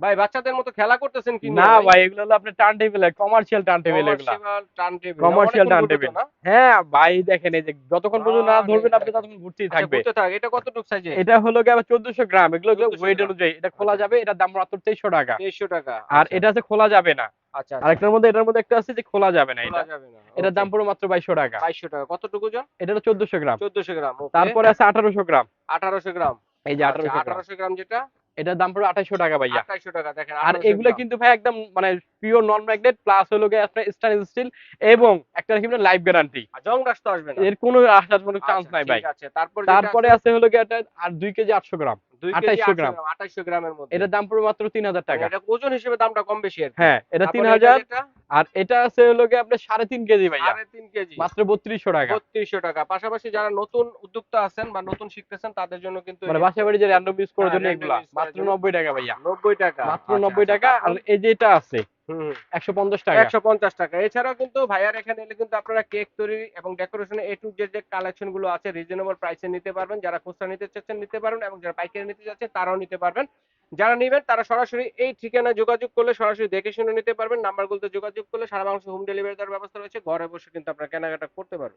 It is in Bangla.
ভাই বাচ্চাদের মতো খেলা করতেছেন কি না ভাই? এগুলো হলো আপনার turn table commercial turn table এগুলো Commercial turntable। হ্যাঁ ভাই দেখেন এই যে যতক্ষণ পর্যন্ত না ধরবেন আপনি ততক্ষণ ঘুরতেই থাকবে। থাক এটা কতটুকু সাইজে এটা হলো কি আবার চোদ্দশো গ্রাম এগুলো 1400 ওয়েট অনুযায়ী। এটা খোলা আচ্ছা। যাবে এটার দাম মাত্র তেইশশো টাকা। 2300 টাকা আর আচ্ছা, এটা আছে খোলা যাবে না। আচ্ছা আচ্ছা, আরেকটার মধ্যে এটার মধ্যে একটা আছে যে খোলা যাবে না এটা। খোলা যাবে না এটার দাম পুরো মাত্র বাইশশো টাকা। 2200 টাকা কতটুকু ওজন এটা হলো চোদ্দশো গ্রাম। 1400 গ্রাম তারপরে আছে আঠারোশো গ্রাম। 1800 গ্রাম। এই যে আচ্ছা, আঠারোশো গ্রাম। 1800 গ্রাম যেটা? এটার দাম পড়বে আঠাইশো টাকা ভাইয়া। আঠাইশো টাকা দেখেন আর এগুলো কিন্তু ভাই একদম মানে পিওর নন ম্যাগনেট প্লাস হলো গিয়ে আপনার স্টেনলেস স্টিল এবং একটা কিন্তু লাইফ গ্যারান্টি জং রাস্তা আসবে না। এর কোনো আসার কোনো চান্স আচ্ছা, নাই ভাই। তারপর তারপরে আছে হলো গিয়ে এটা আর 2 কেজি আটশো গ্রাম। 2800 2800 গ্রাম। গ্রাম 2800 গ্রামের মধ্যে। এটার দাম পড়বে মাত্র তিন হাজার টাকা। এটা ওজন হিসেবে দামটা কম বেশি আর হ্যাঁ এটা তারপরে তিন হাজার যেটা আর এটা আছে হলো কি আপনার সাড়ে তিন কেজি ভাইয়া। সাড়ে তিন কেজি। মাত্র বত্রিশশো টাকা। বত্রিশশো টাকা। পাশাপাশি যারা নতুন উদ্যোক্তা আছেন বা নতুন শিখতেছেন তাদের জন্য কিন্তু মানে বাসা বাড়ি যে র্যান্ডম ইউজ করার হ্যাঁ, জন্য এগুলা। মাত্র। নব্বই টাকা ভাইয়া। নব্বই টাকা। মাত্র আচ্ছা, নব্বই আচ্ছা, টাকা। আর এই যে এটা আছে হুম, একশো পঞ্চাশ টাকা। একশো পঞ্চাশ টাকা। এছাড়াও কিন্তু ভাইয়ার এখানে এলে কিন্তু আপনারা কেক তৈরি এবং ডেকোরেশন এ টু জেড যে কালেকশনগুলো আছে রিজনেবল প্রাইসে নিতে পারবেন। যারা খুচরা নিতে চাচ্ছেন নিতে পারবেন এবং যারা পাইকারি নিতে চাচ্ছেন তারাও নিতে পারবেন। যারা নেবেন তারা সরাসরি এই ঠিকানায় যোগাযোগ করলে সরাসরি দেখে শুনে নিতে পারবেন নাম্বারগুলোতে যোগাযোগ করলে সারা বাংলাদেশে হোম ডেলিভারি দেওয়ার ব্যবস্থা রয়েছে, ঘরে বসে কিন্তু আপনারা কেনাকাটা করতে পারবেন।